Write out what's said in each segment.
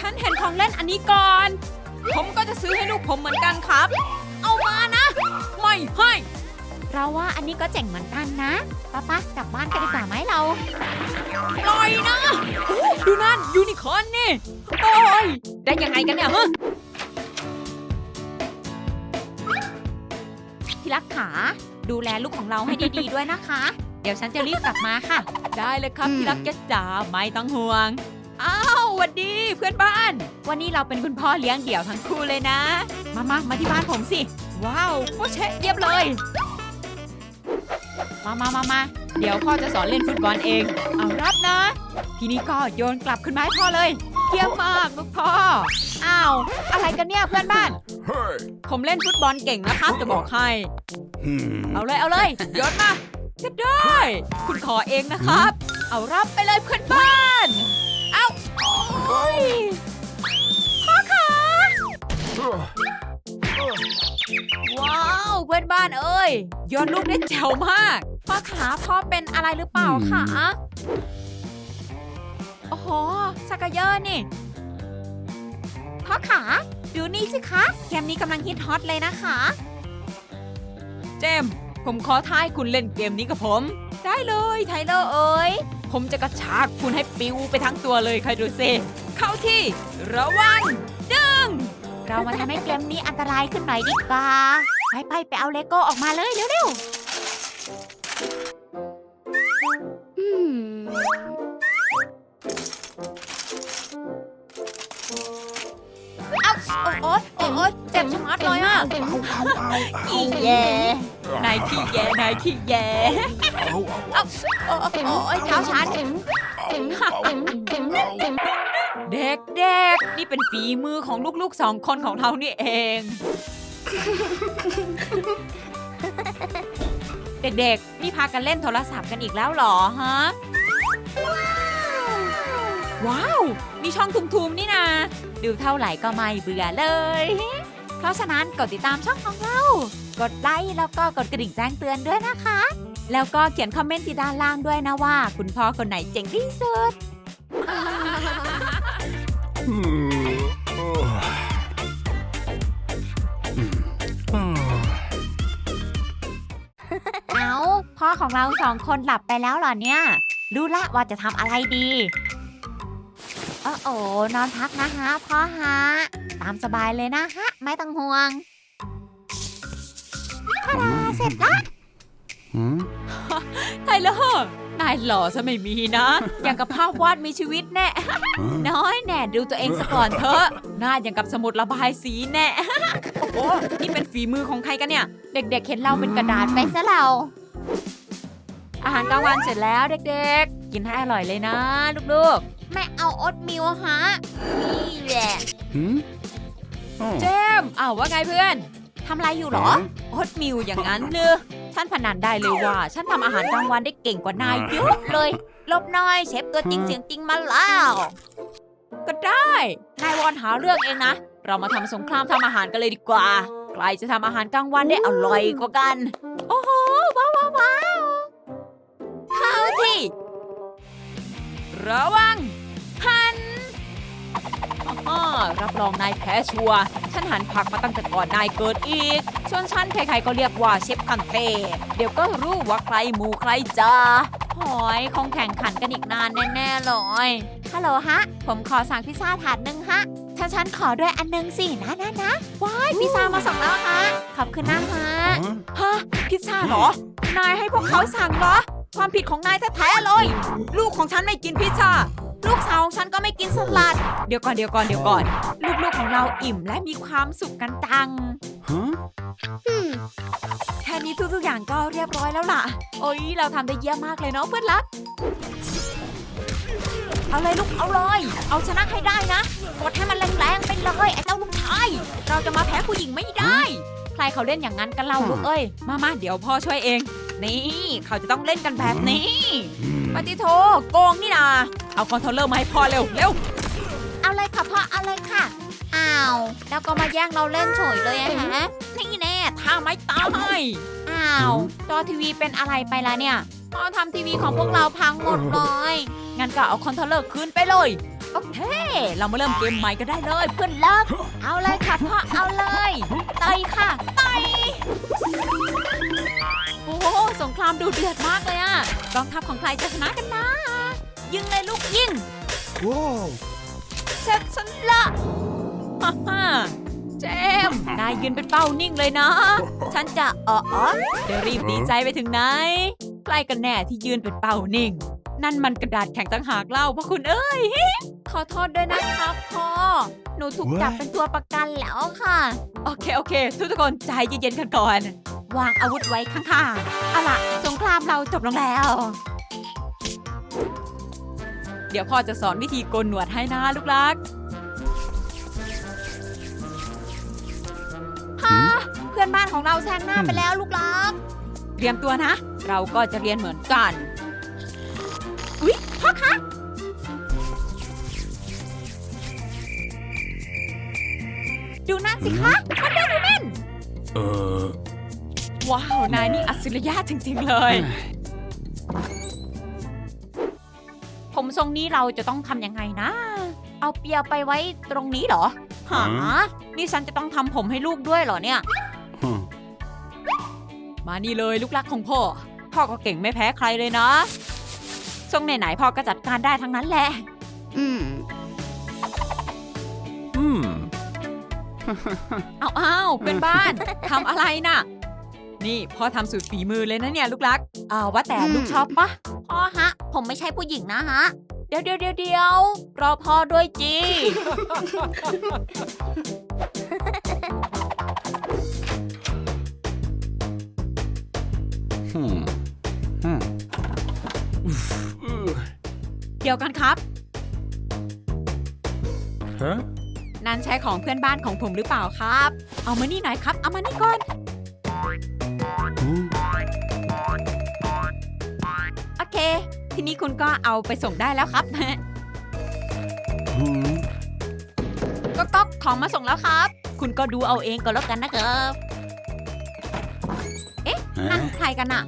ฉันเห็นของเล่นอันนี้ก่อน ผมก็จะซื้อให้ลูกผมเหมือนกันครับ เอามานะ ไม่ให้ เราว่าอันนี้ก็เจ๋งเหมือนกันนะป้าป้ากลับบ้านกันดีกว่าไหมเราปล่อยนะโอ้ดูนั่นยูนิคอร์นนี่โอ้ยได้ยังไงกันเนี่ยฮะที่รักขาดูแลลูกของเราให้ดีๆด้วยนะคะ เดี๋ยวฉันจะรีบกลับมาค่ะ ได้เลยครับที่รักแกจ๋าไม่ต้องห่วงอ้า วหวัดดีเพื่อนบ้าน วันนี้เราเป็นคุณพ่อเลี้ยงเดี่ยวทั้งคู่เลยนะ มามามาที่บ้านผมสิ ว้าวโคชเชะเยี่ยมเลย มามามามาเดี๋ยวพ่อจะสอนเล่นฟุตบอลเอง เอารับนะ ทีนี้ก็โยนกลับขึ้นมาให้พ่อเลย เยี่ยมมากลูกพ่อ อ้าว อะไรกันเนี่ยเพื่อนบ้าน Hey! ผมเล่นฟุตบอลเก่งนะครับจะบอกให้ Hmm. เอาเลยเอาเลยโยนมาจะได้ คุณขอเองนะครับ เอารับไปเลยเพื่อนบ้าน โยนลูกได้แจ๋วมาก พ่อขาพ่อเป็นอะไรหรือเปล่าคะโอ้โหสักกะเยอะนี่ พ่อขาดูนี่สิคะเกมนี้กำลังฮิตฮอตเลยนะคะ เจมส์ผมขอท้ายคุณเล่นเกมนี้กับผม ได้เลยไทเลอร์เอ้ยผมจะกระชากคุณให้ปิวไปทั้งตัวเลยใครดูซิเข้าที่ ระวัง ดึง เรามาทำให้เกมนี้อันตรายขึ้นหน่อยดีกว่า ไปไปไปเอาเลโก้ออกมาเลยเร็วๆอืมเอ้าโอ๊ยโอ๊ยโอ๊ยเจ็บชะมัดเลยอะ Ow, ow, ow, อี ow. แย่นายขี้แยนายขี้แย Ow, ow, โอ๊ยโอ๊ยเท้าฉัน ow, ow, ow. เด็กๆ นี่เป็นฝีมือของลูกๆสองคนของเรานี่เอง เด็กๆ นี่พากันเล่นโทรศัพท์กันอีกแล้วเหรอฮะ ว้าว มีช่องทุมๆ นี่นาดูเท่าไหร่ก็ไม่เบื่อเลย เพราะฉะนั้นกดติดตามช่องของเรา กดไลค์แล้วก็กดกระดิ่งแจ้งเตือนด้วยนะคะ แล้วก็เขียนคอมเมนต์ที่ด้านล่างด้วยนะว่า คุณพ่อคนไหนเจ๋งที่สุด Hmm. พ่อของเราสองคนหลับไปแล้วเหรอเนี่ย รู้ละว่าจะทำอะไรดีโอ้โอนอนพักนะฮะพ่อฮะ ตามสบายเลยนะฮะ ไม่ต้องห่วงทาดาเสร็จละ Hmm? ไทเลอร์นายหล่อซะไม่มีนะ อย่างกับภาพวาดมีชีวิตแน่ Huh? น้อยแน่ดูตัวเองซะก่อนเถอะ หน้าอย่างกับสมุดระบายสีแน่ โอ้โห นี่เป็นฝีมือของใครกันเนี่ย เด็กๆเห็นเราเป็นกระดาษไปซะเรา อาหารกลางวันเสร็จแล้วเด็กๆ กินให้อร่อยเลยนะ ลูกไม่เอาโอ๊ตมิวฮะ นี่แหละ Hmm? Oh. ๆเจมส์อ้าวว่าไงเพื่อนทำอะไรอยู่เหรอ Huh? โอ๊ตมิวอย่างนั้นเนอะฉันพนันได้เลยว่า ฉันทำอาหารกลางวันได้เก่งกว่านายเยอะเลย ลบหน้อยเชฟตัวจริงเสียงจริงมาแล้ว ก็ได้ นายวอนหาเรื่องเองนะ เรามาทำสงครามทำอาหารกันเลยดีกว่า ใครจะทำอาหารกลางวันได้อร่อยกว่ากัน โอ้ ระวัง หันอ้อรับรองนายแพ้ชัวร์ฉันหันผักมาตั้งแต่ก่อนนายเกิดอีก ส่วนฉันใครๆก็เรียกว่าเชฟคันเต้เดี๋ยวก็รู้ว่าใครหมูใครจ้าหอยคงแข่งขันกันอีกนานแน่ๆเลยฮัลโหลฮะ ผมขอสั่งพิซซ่าถาดหนึ่งฮะถ้าฉันขอด้วยอันหนึงสินะนะนะว้ายพิซซ่ามาส่งแล้วฮะ ขอบคุณนะฮะ Huh? ฮะ พิซซ่าเหรอ นายให้พวกเขาสั่งเหรอ ความผิดของนายแท้ๆเลย ลูกของฉันไม่กินพิซซ่า ลูกสาวของฉันก็ไม่กินสลัด เดี๋ยวก่อนเดี๋ยวก่อนเดี๋ยวก่อน ลูกๆของเราอิ่มและมีความสุขกันจัง Huh? แค่นี้ทุกๆอย่างก็เรียบร้อยแล้วล่ะ โอ้ยเราทำได้เยี่ยมมากเลยเนาะเพื่อนรัก เอาเลยลูกเอาเลย เอาชนะให้ได้นะกดให้มันแรงๆไปเลยไอ้เจ้าลูกชาย เราจะมาแพ้ผู้หญิงไม่ได้ ใครเขาเล่นอย่างนั้นกันเล่าลูกเอ้ย มามาเดี๋ยวพ่อช่วยเอง นี่เขาจะต้องเล่นกันแบบนี้ Hmm. ปฏิโทโกงนี่นาเอาคอนโทรลเลอร์มาให้พ่อเร็วเร็วเอาเลยค่ะพ่อเอาเลยค่ะอ้าวแล้วก็มาแย่งเราเล่นเฉยเลยอะฮะนี่แน่ถ้าไม่ตายอ้าวจอทีวีเป็นอะไรไปละเนี่ยพ่อทำทีวีของพวกเราพังหมดเลยงั้นก็เอาคอนโทรลเลอร์คืนไปเลยโอเค เรามาเริ่มเกมใหม่กันได้เลย เพื่อนรักเอาเลยค่ะพ่อเอาเลยต่อยค่ะต่อย โอ้โหสงครามดูเดือดมากเลยอะกองทัพของใครจะชนะกันนะ ยิงเลยลูกยิง Whoa. เสร็จฉันละฮ่าฮ่าเจมส์นายยืนเป็นเป้านิ่งเลยนะ ฉันจะเออเออจะรีบดีใจไปถึงไหน ใกล้กันแน่ที่ยืนเป็นเป้านิ่ง นั่นมันกระดาษแข็งตั้งหากเล่าพ่อคุณเอ้ย ขอโทษด้วยนะครับพ่อ หนูถูกจับเป็นตัวประกันแล้วค่ะ โอเค โอเค ทุกทุกคนใจเย็นๆกันก่อน วางอาวุธไว้ข้างๆเอาล่ะสงครามเราจบลงแล้ว เดี๋ยวพ่อจะสอนวิธีโกนหนวดให้นะลูกรักหืมเพื่อนบ้านของเราแซงหน้าไปแล้วลูกรัก เตรียมตัวนะ เราก็จะเรียนเหมือนกัน อุ๊ยพ่อคะดูนั่นสิคะมันเดินเล่น Uh. ว้าว นายนี่อัจฉริยะจริง ๆ เลย ผมทรงนี้เราจะต้องทำยังไงนะ เอาเปียไปไว้ตรงนี้เหรอ หา นี่ฉันจะต้องทำผมให้ลูกด้วยเหรอเนี่ย Huh. มานี่เลยลูกรักของพ่อ พ่อก็เก่งไม่แพ้ใครเลยนะ ทรงไหนๆพ่อก็จัดการได้ทั้งนั้นแหละ Hmm. เอาเอาเป็นบ้าน ทำอะไรน่ะ นี่พ่อทำสุดฝีมือเลยนะเนี่ยลูกรักอ่าว่าแต่ลูกชอบปะพ่อฮะ ผมไม่ใช่ผู้หญิงนะฮะ เดี๋ยวเดี๋ยวเดี๋ยวเดี๋ยวรอพ่อด้วยจี Hmm. Hmm. Oof. Ugh. เดี๋ยวกันครับ Huh? นั่นใช้ของเพื่อนบ้านของผมหรือเปล่าครับ เอามานี่หน่อยครับ เอามานี่ก่อน ทีนี้คุณก็เอาไปส่งได้แล้วครับ Hmm. ก็ก๊อกของมาส่งแล้วครับ คุณก็ดูเอาเองก็แล้วกันนะครับนั่น Eh? ใครกันน่ะ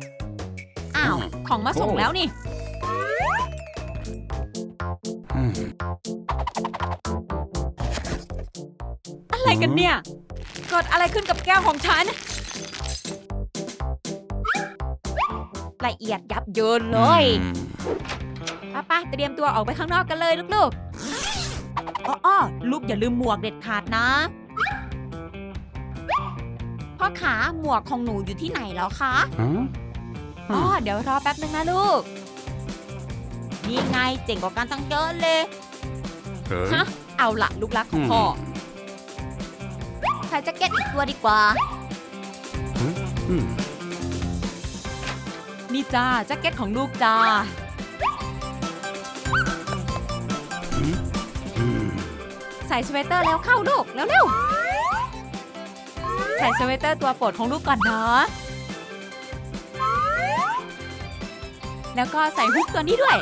อ้าว ของมาส่งแล้วนี่ Hmm. อะไรกันเนี่ย เกิดอะไรขึ้นกับแก้วของฉัน ละเอียดยับเยินเลย Hmm. ป้าป้าเตรียมตัวออกไปข้างนอกกันเลยลูกๆอ้ออ้อลูกอย่าลืมหมวกเด็ดขาดนะ พ่อขาหมวกของหนูอยู่ที่ไหนแล้วคะ Huh? อ๋อเดี๋ยวรอแป๊บนึงนะลูก นี่ไงเจ๋งกว่ากันตั้งเยอะเลย Huh? ฮะเอาละลูกรักของพ่อใส่แจ็คเก็ตอีกตัวดีกว่า นี่จ้าแจ็คเก็ตของลูกจ้า Hmm. ใส่สเวตเตอร์แล้วเข้าลูกเร็วๆใส่สเวตเตอร์ตัวโปรดของลูกก่อนเนาะแล้วก็ใส่ฮุกตัวนี้ด้วย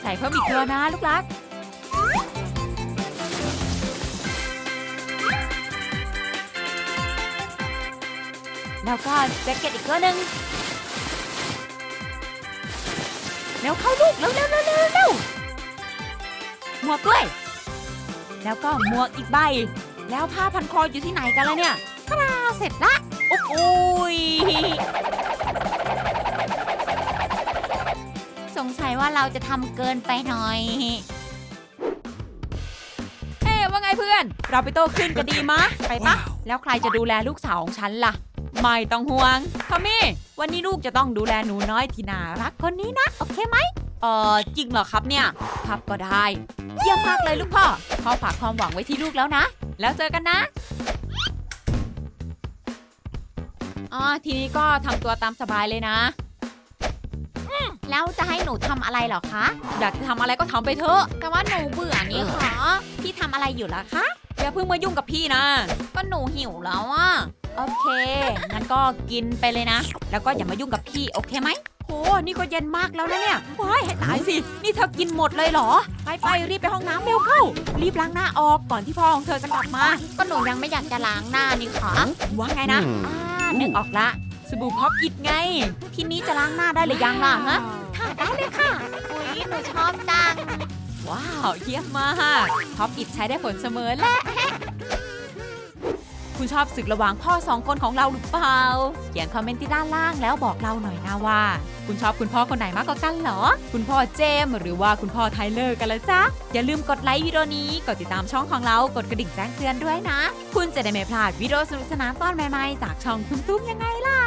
ใส่เพิ่มอีกตัวนะลูกรัก แล้วก็แจ็คเก็ตอีกตัวหนึ่งเร็วเข้าลูกเร็วเร็วเร็วเร็วเร็วหมวกด้วย แล้วก็หมวกอีกใบ แล้วผ้าพันคออยู่ที่ไหนกันแล้วเนี่ยทาราเสร็จละโอ้โอยสงสัยว่าเราจะทำเกินไปหน่อย เอ๊ะว่าไงเพื่อน เราไปโต้ขึ้นกันดีมะ ไปปะแล้วใครจะดูแลลูกสาวของฉันล่ะ ไม่ต้องห่วงทอมมี่ วันนี้ลูกจะต้องดูแลหนูน้อยที่น่ารักคนนี้นะ โอเคไหมเออจริงเหรอครับเนี่ย ครับก็ได้ เยี่ยมมากเลยลูกพ่อ พ่อฝากความหวังไว้ที่ลูกแล้วนะ แล้วเจอกันนะอ๋อทีนี้ก็ทำตัวตามสบายเลยนะอืมแล้วจะให้หนูทำอะไรเหรอคะ อยากจะทำอะไรก็ทำไปเถอะ แต่ว่าหนูเบื่อนี่ค่ะ พี่ทำอะไรอยู่ล่ะคะ อย่าเพิ่งมายุ่งกับพี่นะ ก็หนูหิวแล้วอะ โอเค งั้นก็กินไปเลยนะ แล้วก็อย่ามายุ่งกับพี่ โอเคไหมโห นี่ก็เย็นมากแล้วนะเนี่ยว้ายให้ตายสิ นี่เธอกินหมดเลยเหรอ ไปไปรีบไปห้องน้ำเร็วเข้า รีบล้างหน้าออกก่อนที่พ่อของเธอจะกลับมา ก็หนูยังไม่อยากจะล้างหน้านี่ค่ะว่าไงนะ Hmm. อ่านึกออกละ สบู่พ็อปอิดไง ทีนี้จะล้างหน้าได้หรือยังล่ะฮะถ้าได้เลยค่ะ อุ๊ยหนูชอบจัง ว้าว เยี่ยมมากท็อปอิดใช้ได้ผลเสมอแหละ คุณชอบศึกระหว่างพ่อสองคนของเราหรือเปล่า เขียนคอมเมนต์ที่ด้านล่างแล้วบอกเราหน่อยนะว่า คุณชอบคุณพ่อคนไหนมากกว่ากันเหรอ คุณพ่อเจมส์หรือว่าคุณพ่อไทเลอร์กันละจ๊ะอย่าลืมกดไลค์วิดีโอนี้กดติดตามช่องของเรากดกระดิ่งแจ้งเตือนด้วยนะ คุณจะได้ไม่พลาดวิดีโอสนุกสนานตอนใหม่ๆจากช่องทุ้มๆยังไงล่ะ